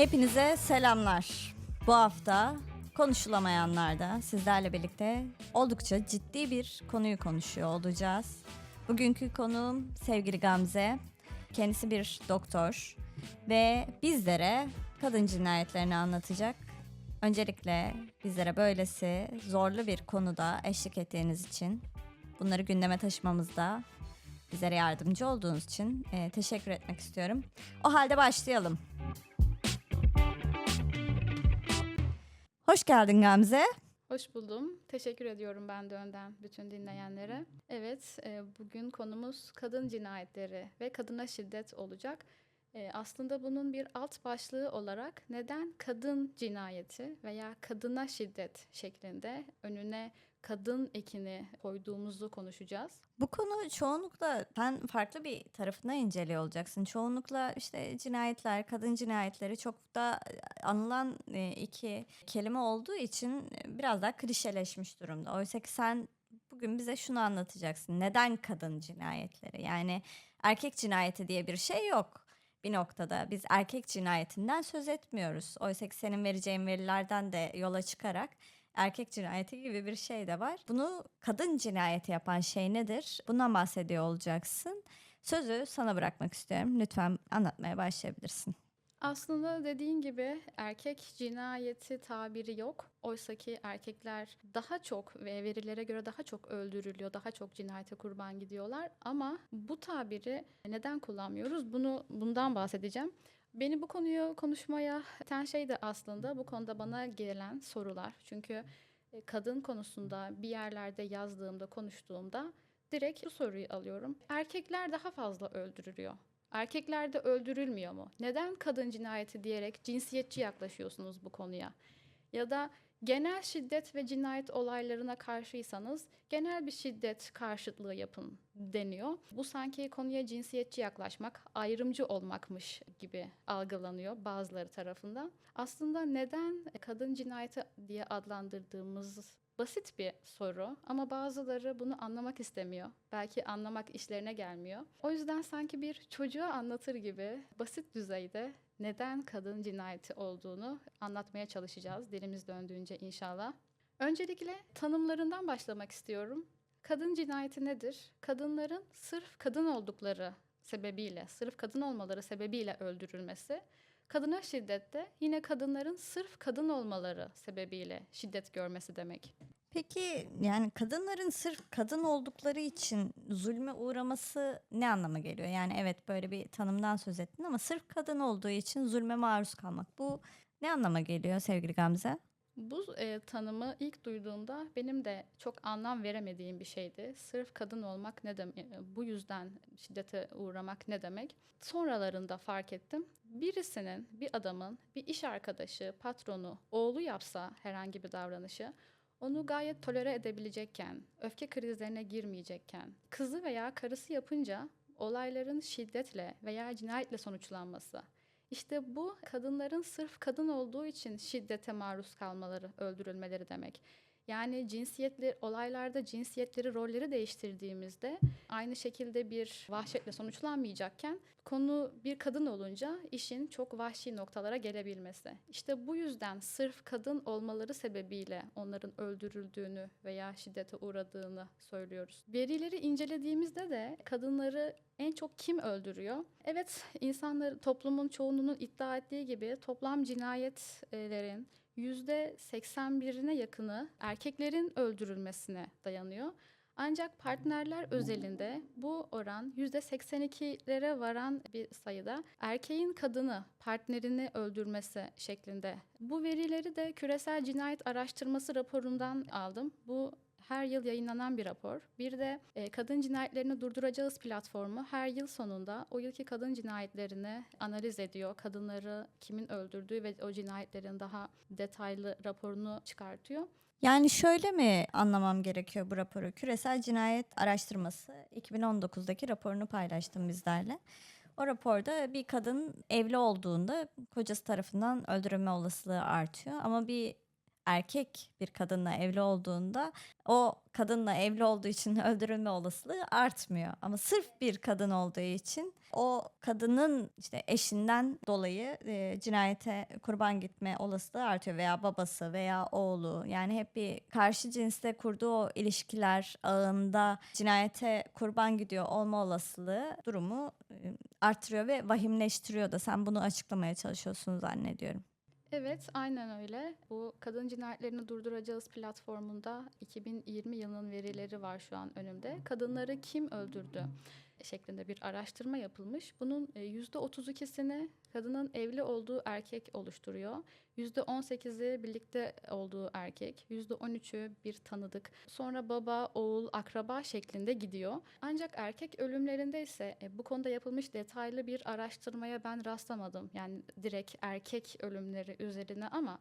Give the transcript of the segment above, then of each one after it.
Hepinize selamlar. Bu hafta konuşulamayanlarda sizlerle birlikte oldukça ciddi bir konuyu konuşuyor olacağız. Bugünkü konuğum sevgili Gamze. Kendisi bir doktor ve bizlere kadın cinayetlerini anlatacak. Öncelikle bizlere böylesi zorlu bir konuda eşlik ettiğiniz için, bunları gündeme taşımamızda bizlere yardımcı olduğunuz için e, teşekkür etmek istiyorum. O halde başlayalım. Hoş geldin Gamze. Hoş buldum. Teşekkür ediyorum ben de önden bütün dinleyenlere. Evet, e, bugün konumuz kadın cinayetleri ve kadına şiddet olacak. E, Aslında bunun bir alt başlığı olarak neden kadın cinayeti veya kadına şiddet şeklinde önüne kadın ekini koyduğumuzu konuşacağız. Bu konu çoğunlukla sen farklı bir tarafından inceliyor olacaksın. Çoğunlukla işte cinayetler, kadın cinayetleri çok da anılan e, iki kelime olduğu için e, biraz daha klişeleşmiş durumda. Oysa ki sen bugün bize şunu anlatacaksın. Neden kadın cinayetleri? Yani erkek cinayeti diye bir şey yok bir noktada. Biz erkek cinayetinden söz etmiyoruz. Oysa ki senin vereceğin verilerden de yola çıkarak erkek cinayeti gibi bir şey de var. Bunu kadın cinayeti yapan şey nedir? Bundan bahsediyor olacaksın. Sözü sana bırakmak istiyorum. Lütfen anlatmaya başlayabilirsin. Aslında dediğin gibi erkek cinayeti tabiri yok. Oysa ki erkekler daha çok ve verilere göre daha çok öldürülüyor, daha çok cinayete kurban gidiyorlar. Ama bu tabiri neden kullanmıyoruz? Bunu bundan bahsedeceğim. Beni bu konuyu konuşmaya iten şey de aslında bu konuda bana gelen sorular. Çünkü e, kadın konusunda bir yerlerde yazdığımda, konuştuğumda direkt bu soruyu alıyorum. Erkekler daha fazla öldürülüyor. Erkekler de öldürülmüyor mu? Neden kadın cinayeti diyerek cinsiyetçi yaklaşıyorsunuz bu konuya? Ya da genel şiddet ve cinayet olaylarına karşıysanız genel bir şiddet karşıtlığı yapın deniyor. Bu sanki konuya cinsiyetçi yaklaşmak, ayrımcı olmakmış gibi algılanıyor bazıları tarafından. Aslında neden kadın cinayeti diye adlandırdığımız basit bir soru ama bazıları bunu anlamak istemiyor. Belki anlamak işlerine gelmiyor. O yüzden sanki bir çocuğa anlatır gibi basit düzeyde neden kadın cinayeti olduğunu anlatmaya çalışacağız dilimiz döndüğünce inşallah. Öncelikle tanımlarından başlamak istiyorum. Kadın cinayeti nedir? Kadınların sırf kadın oldukları sebebiyle, sırf kadın olmaları sebebiyle öldürülmesi. Kadına şiddette yine kadınların sırf kadın olmaları sebebiyle şiddet görmesi demek. Peki yani kadınların sırf kadın oldukları için zulme uğraması ne anlama geliyor? Yani evet böyle bir tanımdan söz ettin ama sırf kadın olduğu için zulme maruz kalmak bu ne anlama geliyor sevgili Gamze? Bu e, tanımı ilk duyduğumda benim de çok anlam veremediğim bir şeydi. Sırf kadın olmak ne demek, bu yüzden şiddete uğramak ne demek? Sonralarında fark ettim. Birisinin, bir adamın, bir iş arkadaşı, patronu, oğlu yapsa herhangi bir davranışı, onu gayet tolere edebilecekken, öfke krizlerine girmeyecekken, kızı veya karısı yapınca olayların şiddetle veya cinayetle sonuçlanması, işte bu kadınların sırf kadın olduğu için şiddete maruz kalmaları, öldürülmeleri demek. Yani cinsiyetli olaylarda cinsiyetleri, rolleri değiştirdiğimizde aynı şekilde bir vahşetle sonuçlanmayacakken konu bir kadın olunca işin çok vahşi noktalara gelebilmesi. İşte bu yüzden sırf kadın olmaları sebebiyle onların öldürüldüğünü veya şiddete uğradığını söylüyoruz. Verileri incelediğimizde de kadınları en çok kim öldürüyor? Evet, insanlar toplumun çoğunluğunun iddia ettiği gibi toplam cinayetlerin %81'ine yakını erkeklerin öldürülmesine dayanıyor. Ancak partnerler özelinde bu oran %82'lere varan bir sayıda erkeğin kadını, partnerini öldürmesi şeklinde. Bu verileri de Küresel Cinayet Araştırması raporundan aldım. Bu her yıl yayınlanan bir rapor. Bir de e, Kadın Cinayetlerini Durduracağız platformu her yıl sonunda o yılki kadın cinayetlerini analiz ediyor. Kadınları kimin öldürdüğü ve o cinayetlerin daha detaylı raporunu çıkartıyor. Yani şöyle mi anlamam gerekiyor bu raporu? Küresel Cinayet Araştırması 2019'daki raporunu paylaştım bizlerle. O raporda bir kadın evli olduğunda kocası tarafından öldürülme olasılığı artıyor ama bir erkek bir kadınla evli olduğunda o kadınla evli olduğu için öldürülme olasılığı artmıyor. Ama sırf bir kadın olduğu için o kadının işte eşinden dolayı e, cinayete kurban gitme olasılığı artıyor veya babası veya oğlu yani hep bir karşı cinsle kurduğu o ilişkiler ağında cinayete kurban gidiyor olma olasılığı durumu e, artırıyor ve vahimleştiriyor da sen bunu açıklamaya çalışıyorsun zannediyorum. Evet, aynen öyle. Bu kadın cinayetlerini durduracağız platformunda 2020 yılının verileri var şu an önümde. Kadınları kim öldürdü? Şeklinde bir araştırma yapılmış. Bunun e, %32'sini kadının evli olduğu erkek oluşturuyor. %18'i birlikte olduğu erkek, %13'ü bir tanıdık. Sonra baba, oğul, akraba şeklinde gidiyor. Ancak erkek ölümlerinde ise e, bu konuda yapılmış detaylı bir araştırmaya ben rastlamadım. Yani direkt erkek ölümleri üzerine ama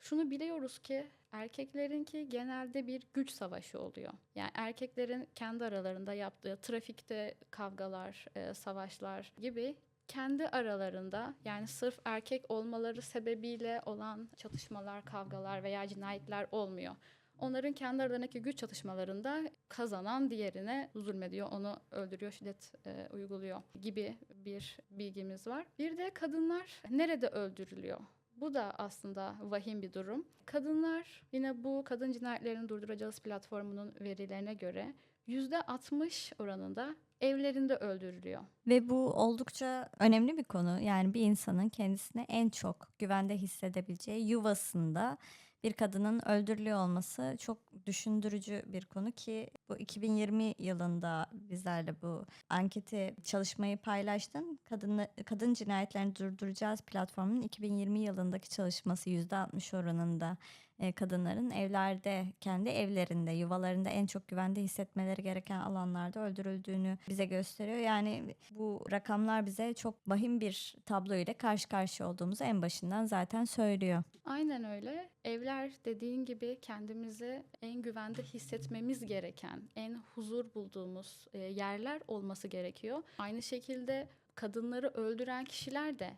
şunu biliyoruz ki erkeklerinki genelde bir güç savaşı oluyor. Yani erkeklerin kendi aralarında yaptığı trafikte kavgalar, e, savaşlar gibi kendi aralarında yani sırf erkek olmaları sebebiyle olan çatışmalar, kavgalar veya cinayetler olmuyor. Onların kendi aralarındaki güç çatışmalarında kazanan diğerine zulmediyor, onu öldürüyor, şiddet e, uyguluyor gibi bir bilgimiz var. Bir de kadınlar nerede öldürülüyor? Bu da aslında vahim bir durum. Kadınlar yine bu kadın cinayetlerini durduracağız platformunun verilerine göre %60 oranında evlerinde öldürülüyor. Ve bu oldukça önemli bir konu. Yani bir insanın kendisine en çok güvende hissedebileceği yuvasında bir kadının öldürülüyor olması çok düşündürücü bir konu ki bu 2020 yılında bizlerle bu anketi çalışmayı paylaştın. Kadın, kadın cinayetlerini durduracağız platformunun 2020 yılındaki çalışması %60 oranında e, kadınların evlerde, kendi evlerinde, yuvalarında en çok güvende hissetmeleri gereken alanlarda öldürüldüğünü bize gösteriyor. Yani bu rakamlar bize çok vahim bir tablo ile karşı karşıya olduğumuzu en başından zaten söylüyor. Aynen öyle. Evler dediğin gibi kendimizi en güvende hissetmemiz gereken, en huzur bulduğumuz e, yerler olması gerekiyor. Aynı şekilde kadınları öldüren kişiler de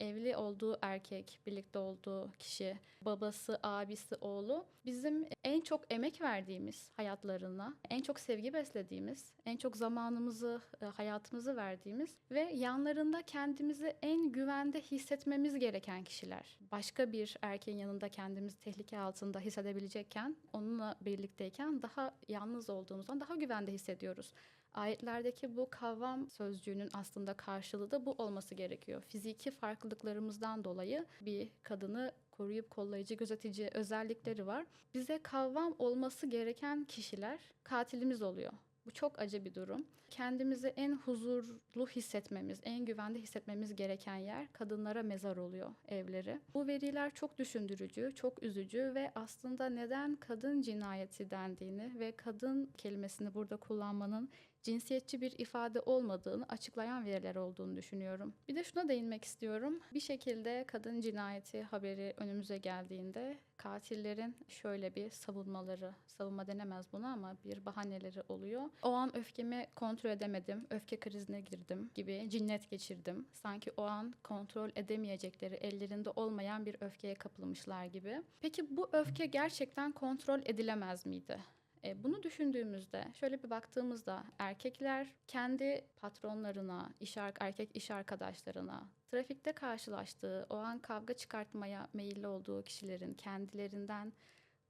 evli olduğu erkek, birlikte olduğu kişi, babası, abisi, oğlu bizim en çok emek verdiğimiz hayatlarına, en çok sevgi beslediğimiz, en çok zamanımızı, e, hayatımızı verdiğimiz ve yanlarında kendimizi en güvende hissetmemiz gereken kişiler. Başka bir erkeğin yanında kendimizi tehlike altında hissedebilecekken, onunla birlikteyken daha yalnız olduğumuzdan daha güvende hissediyoruz. Ayetlerdeki bu kavram sözcüğünün aslında karşılığı da bu olması gerekiyor. Fiziki farklılıklarımızdan dolayı bir kadını koruyup kollayıcı, gözetici özellikleri var. Bize kavram olması gereken kişiler katilimiz oluyor. Bu çok acı bir durum. Kendimizi en huzurlu hissetmemiz, en güvende hissetmemiz gereken yer kadınlara mezar oluyor evleri. Bu veriler çok düşündürücü, çok üzücü ve aslında neden kadın cinayeti dendiğini ve kadın kelimesini burada kullanmanın cinsiyetçi bir ifade olmadığını açıklayan veriler olduğunu düşünüyorum. Bir de şuna değinmek istiyorum. Bir şekilde kadın cinayeti haberi önümüze geldiğinde katillerin şöyle bir savunmaları, savunma denemez buna ama bir bahaneleri oluyor. O an öfkemi kontrol edemedim, öfke krizine girdim gibi cinnet geçirdim. Sanki o an kontrol edemeyecekleri, ellerinde olmayan bir öfkeye kapılmışlar gibi. Peki bu öfke gerçekten kontrol edilemez miydi? E, bunu düşündüğümüzde şöyle bir baktığımızda erkekler kendi patronlarına, iş erkek iş arkadaşlarına, trafikte karşılaştığı, o an kavga çıkartmaya meyilli olduğu kişilerin kendilerinden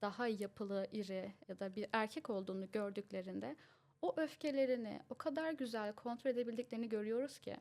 daha yapılı, iri ya da bir erkek olduğunu gördüklerinde o öfkelerini o kadar güzel kontrol edebildiklerini görüyoruz ki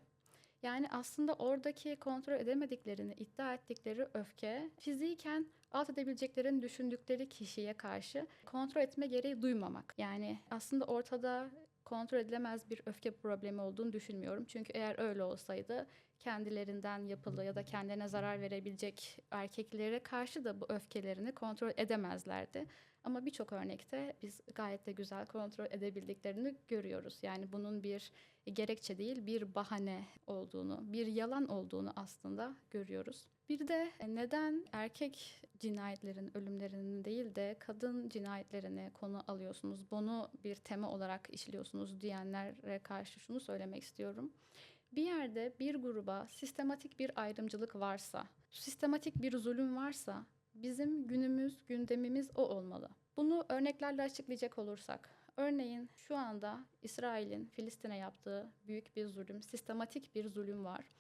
yani aslında oradaki kontrol edemediklerini iddia ettikleri öfke fiziken alt edebileceklerini düşündükleri kişiye karşı kontrol etme gereği duymamak. Yani aslında ortada kontrol edilemez bir öfke problemi olduğunu düşünmüyorum. Çünkü eğer öyle olsaydı kendilerinden yapılı ya da kendine zarar verebilecek erkeklere karşı da bu öfkelerini kontrol edemezlerdi. Ama birçok örnekte biz gayet de güzel kontrol edebildiklerini görüyoruz. Yani bunun bir gerekçe değil, bir bahane olduğunu, bir yalan olduğunu aslında görüyoruz. Bir de neden erkek cinayetlerin ölümlerinin değil de kadın cinayetlerini konu alıyorsunuz, bunu bir tema olarak işliyorsunuz diyenlere karşı şunu söylemek istiyorum. Bir yerde bir gruba sistematik bir ayrımcılık varsa, sistematik bir zulüm varsa bizim günümüz, gündemimiz o olmalı. Bunu örneklerle açıklayacak olursak, örneğin şu anda İsrail'in Filistin'e yaptığı büyük bir zulüm, sistematik bir zulüm var.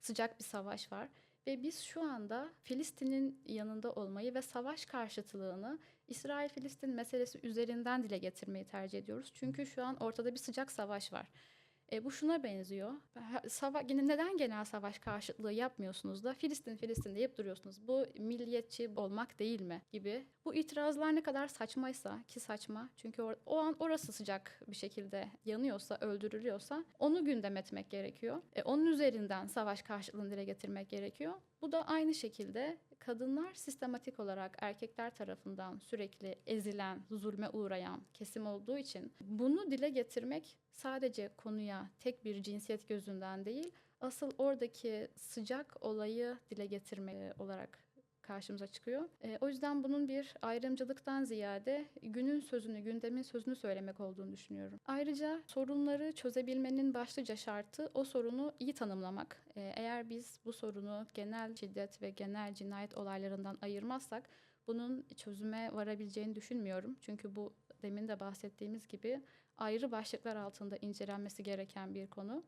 Sıcak bir savaş var ve biz şu anda Filistin'in yanında olmayı ve savaş karşıtlığını İsrail-Filistin meselesi üzerinden dile getirmeyi tercih ediyoruz. Çünkü şu an ortada bir sıcak savaş var. E, bu şuna benziyor. Sava yine neden genel savaş karşıtlığı yapmıyorsunuz da Filistin Filistin deyip duruyorsunuz. Bu milliyetçi olmak değil mi gibi. Bu itirazlar ne kadar saçmaysa ki saçma. Çünkü or- o an orası sıcak bir şekilde yanıyorsa, öldürülüyorsa onu gündem etmek gerekiyor. E, onun üzerinden savaş karşıtlığını dile getirmek gerekiyor. Bu da aynı şekilde kadınlar sistematik olarak erkekler tarafından sürekli ezilen, zulme uğrayan kesim olduğu için bunu dile getirmek sadece konuya tek bir cinsiyet gözünden değil, asıl oradaki sıcak olayı dile getirme olarak karşımıza çıkıyor. E, o yüzden bunun bir ayrımcılıktan ziyade günün sözünü, gündemin sözünü söylemek olduğunu düşünüyorum. Ayrıca sorunları çözebilmenin başlıca şartı o sorunu iyi tanımlamak. E, eğer biz bu sorunu genel şiddet ve genel cinayet olaylarından ayırmazsak bunun çözüme varabileceğini düşünmüyorum. Çünkü bu demin de bahsettiğimiz gibi ayrı başlıklar altında incelenmesi gereken bir konu.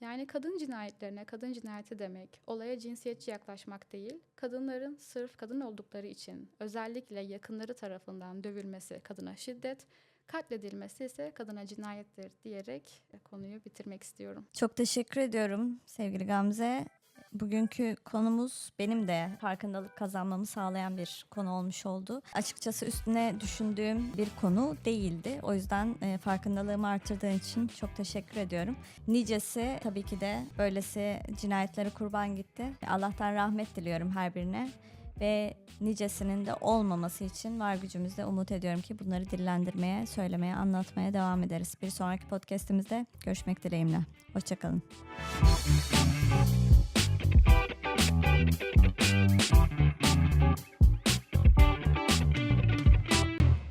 Yani kadın cinayetlerine kadın cinayeti demek, olaya cinsiyetçi yaklaşmak değil, kadınların sırf kadın oldukları için özellikle yakınları tarafından dövülmesi kadına şiddet, katledilmesi ise kadına cinayettir diyerek konuyu bitirmek istiyorum. Çok teşekkür ediyorum sevgili Gamze. Bugünkü konumuz benim de farkındalık kazanmamı sağlayan bir konu olmuş oldu. Açıkçası üstüne düşündüğüm bir konu değildi. O yüzden e, farkındalığımı artırdığın için çok teşekkür ediyorum. Nicesi tabii ki de böylesi cinayetlere kurban gitti. Allah'tan rahmet diliyorum her birine ve nicesinin de olmaması için var gücümüzle umut ediyorum ki bunları dillendirmeye, söylemeye, anlatmaya devam ederiz. Bir sonraki podcastimizde görüşmek dileğimle. Hoşçakalın. Thank you.